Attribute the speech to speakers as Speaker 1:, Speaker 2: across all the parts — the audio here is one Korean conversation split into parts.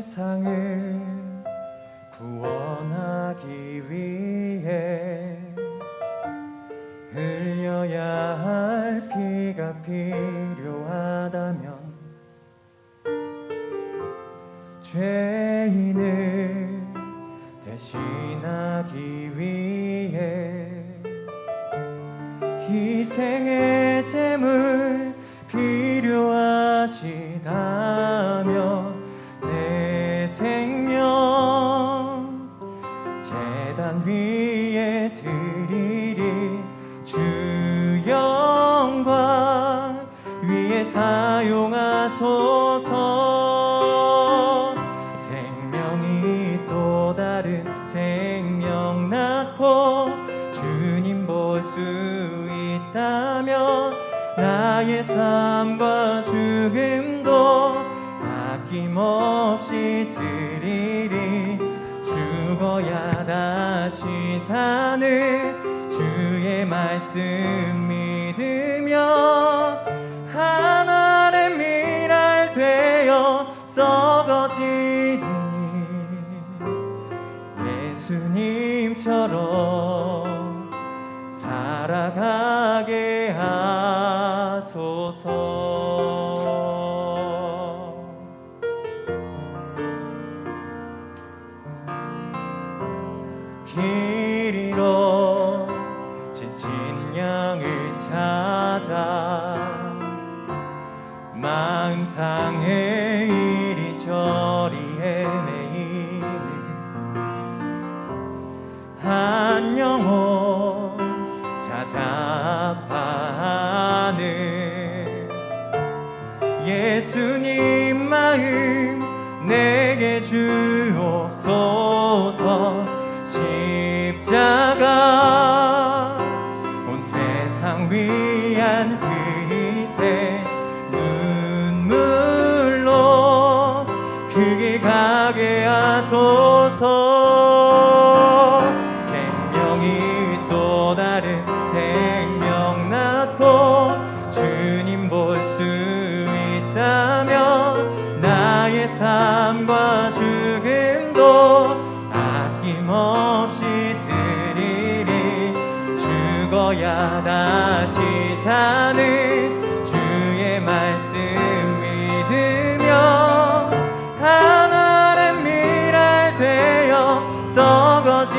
Speaker 1: 세상을 사용하소서. 생명이 또 다른 생명 낳고 주님 볼 수 있다면 나의 삶과 죽음도 아낌없이 드리리. 죽어야 다시 사는 주의 말씀 믿으며 썩어지리니 예수님처럼 살아가게 하소서. 길 잃어 지친 양을 찾아 마음 상해 아 아파하는 예수님 마음 내게 주옵소서. 십자가 온 세상 위한 그리세 눈물로 크게 가게 하소서 아낌없이 드리리 죽어야 다시 사는 주의 말씀 믿으며 하나님 미랄 되어 썩어지리니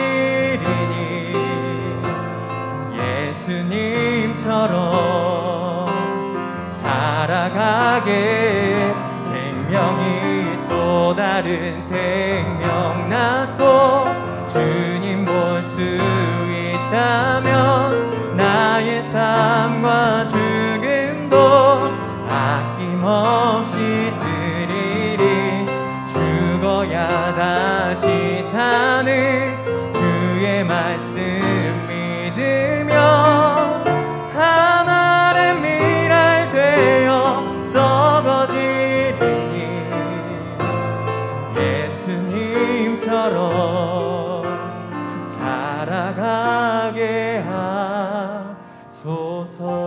Speaker 1: 예수님처럼 살아가게 생명이 또 다른 생명 낳고 주님 볼 수 있다면 나의 삶과 죽음도 아낌없이 드리리. 죽어야 다시 사는 주의 말씀 믿으며 하나의 미랄 되어 썩어지리 예수님처럼 주소서.